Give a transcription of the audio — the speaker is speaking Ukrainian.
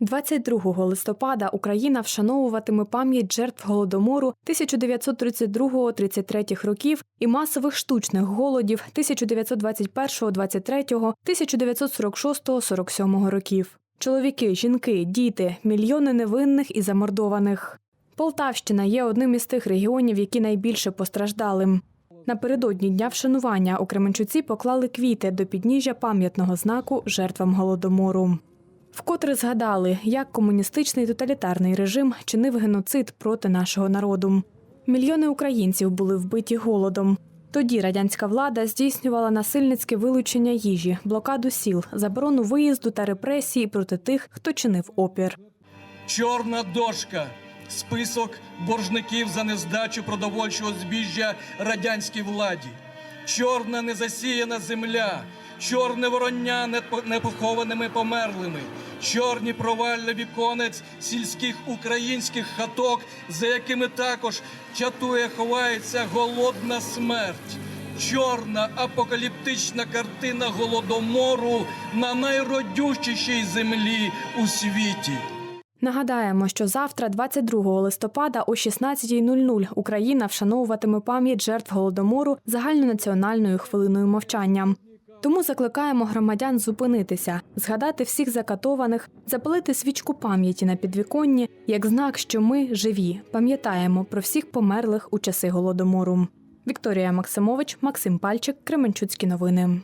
22 листопада Україна вшановуватиме пам'ять жертв голодомору 1932-33 років і масових штучних голодів 1921-23, 1946-47 років. Чоловіки, жінки, діти, мільйони невинних і замордованих. Полтавщина є одним із тих регіонів, які найбільше постраждали. Напередодні дня вшанування у Кременчуці поклали квіти до підніжжя пам'ятного знаку жертвам голодомору. Вкотре згадали, як комуністичний тоталітарний режим чинив геноцид проти нашого народу. Мільйони українців були вбиті голодом. Тоді радянська влада здійснювала насильницьке вилучення їжі, блокаду сіл, заборону виїзду та репресії проти тих, хто чинив опір. Чорна дошка. Список боржників за нездачу продовольчого збіжжя радянській владі. Чорна незасіяна земля, чорне вороння непо- непохованими померлими, чорні провалля віконець сільських українських хаток, за якими також чатує, ховається голодна смерть. Чорна апокаліптична картина голодомору на найродючішій землі у світі. Нагадаємо, що завтра, 22 листопада о 16.00 Україна вшановуватиме пам'ять жертв голодомору загальнонаціональною хвилиною мовчання. Тому закликаємо громадян зупинитися, згадати всіх закатованих, запалити свічку пам'яті на підвіконні як знак, що ми живі, пам'ятаємо про всіх померлих у часи голодомору. Вікторія Максимович, Максим Пальчик, Кременчуцькі новини.